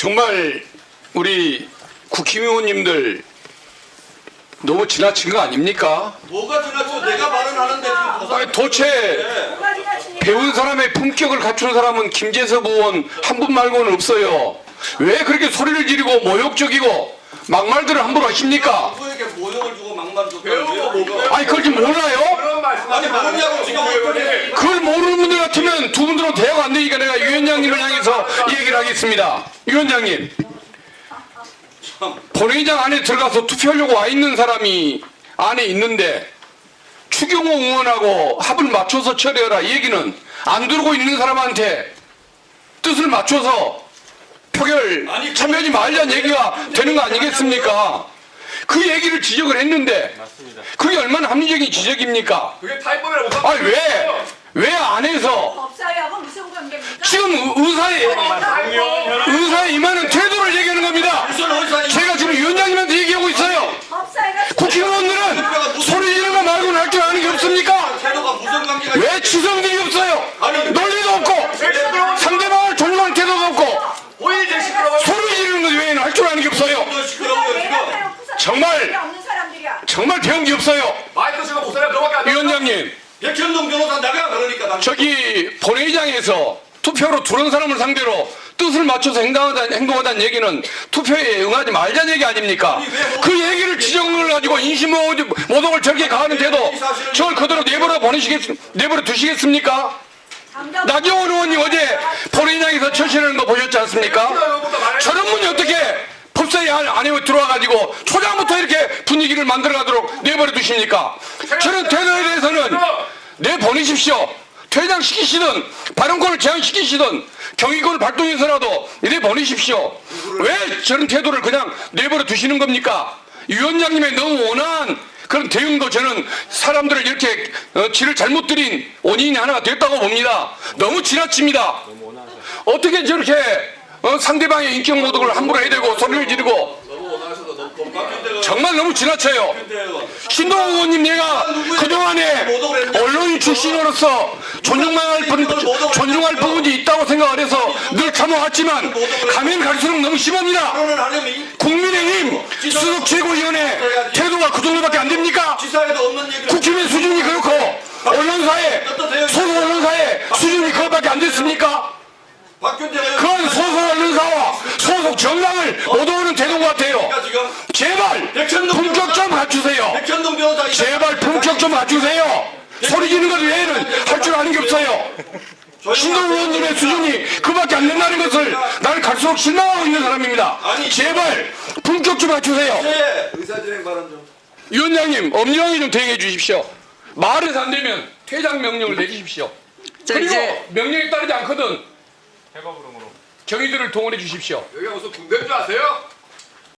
정말 우리 국힘의원님들 너무 지나친 거 아닙니까? 뭐가 지났죠? 내가 발언하는데 지금 보상. 아니, 도대체 배운 사람의 품격을 갖춘 사람은 김재섭 의원 한 분 말고는 없어요. 왜 그렇게 소리를 지르고 모욕적이고 막말들을 함부로 하십니까? 누구에게 모욕을 주고 막말을 줬다는 배우고? 뭐가 아니 그걸 좀 몰라요? 그런 말씀 아니 모르냐고 지금 어떻게 그걸 모르는 분들 같으면 두 분들은 대화가 안 되니까 내가 위원장님을 향해서 얘기를 하겠습니다. 위원장님. 본회의장 안에 들어가서 투표하려고 와 있는 사람이 안에 있는데 추경호 의원하고 합을 맞춰서 처리해라 이 얘기는 안 들고 있는 사람한테 뜻을 맞춰서 표결 아니, 참여하지 말자는 얘기가 되는 거 아니겠습니까? 그 얘기를 지적을 했는데 그게 얼마나 합리적인 지적입니까? 그게 타입법이라고 못 아니 왜? 왜 안에서 법사위하고 무슨 관계입니까? 지금 의- 의사의 의사의 임하는 태도를 얘기하는 겁니다. 제가 지금 위원장님한테 얘기하고 있어요. 법사위가 국회의원들은 소리 지르는 거 말고는 할 줄 아는 게 없습니까? 태도가 무슨 관계가 있왜 치성들이 없어요? 아니, 논리도 없고 상대방을 존중하는 태도도 없고 오일 제일 시끄러워요. 소리 지르는 것 외에는 할 줄 아는 게 없어요. 너 시끄러워요 지금 정말. 정말 배운 게 없어요. 마이크 쓰고 목소리가 너밖에 안 들려. 위원장님 백현동 변호사 나가 그러니까 나 저기 본회의장에서 투표로 두른 사람을 상대로 뜻을 맞춰서 행동하다, 행동하다는 얘기는 투표에 응하지 말자는 얘기 아닙니까? 뭐- 그 얘기를 지적을 가지고 인신모독을 저렇게 가하는 태도 저걸 그대로 내버려 보내시겠, 내버려 두시겠습니까? 나경원 의원님 어제 본회의장에서 처신하는 거 보셨지 않습니까? 저런 분이 어떻게 법사위 안- 안에 들어와가지고 초장부터 이렇게 분위기를 만들어가도록 내버려 두십니까? 저런 태도에 대해서는 내보내십시오. 퇴장 시키시든 발언권을 제한시키시든 경위권을 발동해서라도 내보내십시오. 왜 저런 태도를 그냥 내버려 두시는 겁니까? 위원장님의 너무 온화한 그런 대응도 저는 사람들을 이렇게 어, 지를 잘못 들인 원인이 하나가 됐다고 봅니다. 너무 지나칩니다. 어떻게 저렇게 어, 상대방의 인격 모독을 함부로 해대고 소리를 지르고 정말 너무 지나쳐요. 신동호 의원님 내가 출신으로서 존중할, 분, 존중할 부분이 있다고 생각을 해서 늘 참아왔지만 가면 갈수록 너무 심합니다. 국민의힘 수석 최고위원회 태도가 그 정도밖에 안 됩니까? 국힘의 수준이 그렇고 언론사의 소속 언론사의 수준이 그것밖에 안 됐습니까? 그런 소속 언론사와 소속 정당을 태도인 것 같아요. 지금 제발 품격 좀 갖추세요. 제발 품격 좀 갖추세요. 소리 지르는 것 외에는 할 줄 아는 게 없어요. 신동 의원님의 수준이 그밖에 안 된다는 것을 나는 갈수록 실망하고 있는 사람입니다. 제발 품격 좀. 의사 진행 발언 좀 위원장님 엄정하게 좀 대응해 주십시오. 말에서 안 되면 퇴장 명령을 내주십시오. 자, 그리고 이제- 명령에 따르지 않거든 경위들을 동원해 주십시오. 여기가 무슨 군대인 줄 아세요?